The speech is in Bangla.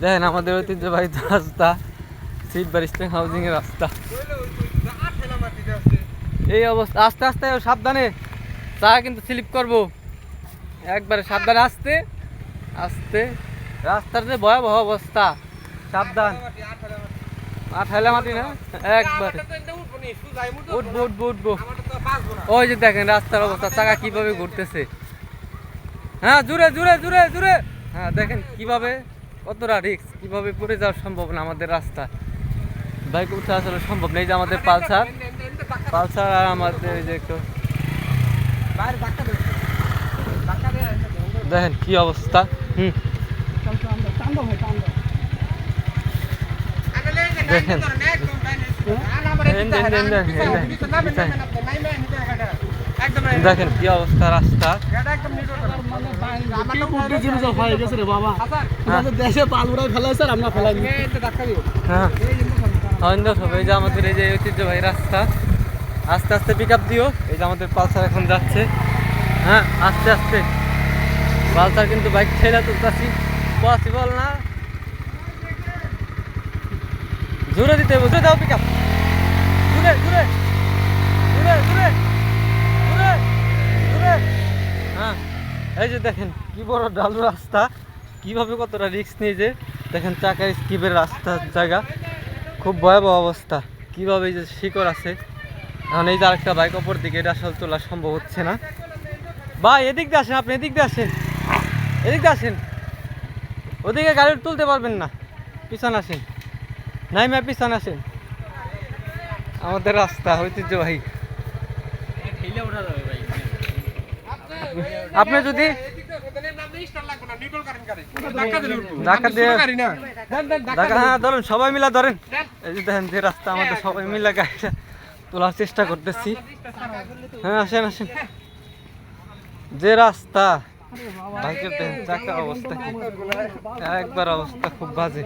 দেখেন আমাদের ঐতিহ্যবাহী রাস্তা সিট বারিস্টার হাউজিং এর রাস্তা। এই অবস্থা, আস্তে আস্তে সাবধানে। চা কিন্তু স্লিপ করব। একবারে সাবধানে আসতে আসতে। রাস্তার যে ভয়াবহ অবস্থা, সাবধান। আঠাইলে মাটি না? একবারে। উঠবো উঠবো উঠবো। ওই যে দেখেন, রাস্তার অবস্থা, চাকা কীভাবে ঘুরতেছে। হ্যাঁ জুড়ে জুড়ে জুড়ে জুড়ে। হ্যাঁ দেখেন কীভাবে কতটা রিক্স কীভাবে পড়ে যাওয়ার সম্ভব না আমাদের রাস্তা? বাইক উঠে আসলে সম্ভব নেই যে আমাদের পালসার। পালসার আর আমাদের এই যে একটু দেখেন কি অবস্থা। হুম। দেখেন। কি অবস্থা রাস্তা। এই যে আমাদের এই যে ঐতিহ্যবাহী রাস্তা আস্তে আস্তে পিক আপ দিও। এই যে আমাদের পালসার এখন যাচ্ছে। হ্যাঁ আস্তে আস্তে। পালসার কিন্তু বাইক ছেড়ে তুলতেছি। পসিবল না? জোরে দিতে জোরে দাও পিক আপ জোরে জোরে জোরে জোরে জোরে হ্যাঁ এই যে দেখেন, কি বড় ডালু রাস্তা। কীভাবে কতটা রিস্ক নিয়ে যে, দেখেন চাকার স্কিপের রাস্তার জায়গা। খুব ভয়াবহ অবস্থা। কীভাবে যে শিকড় আছে। এখন এই যে আরেকটা বাইক অপর দিকে, এটা আসলে তোলা সম্ভব হচ্ছে না। ভাই, এদিক দিয়ে আসেন আপনি, এদিক দিয়ে আসেন। এদিক দিয়ে আসেন। ওদিকে গাড়ি তুলতে পারবেন না। পিছন আসেন। নাই ম্যা পিছন আসেন। আমাদের রাস্তা ঐতিহ্যবাহী। আপনি যদি ধাক্কা দিয়ে ধাক্কা হ্যাঁ ধরেন, সবাই মিলা ধরেন। এই দেখেন যে রাস্তা আমাদের সবাই মিলে গাড়িটা তোলার চেষ্টা করতেছি। হ্যাঁ আসেন আসেন। যে রাস্তা চাকা অবস্থা একবার অবস্থা খুব বাজে।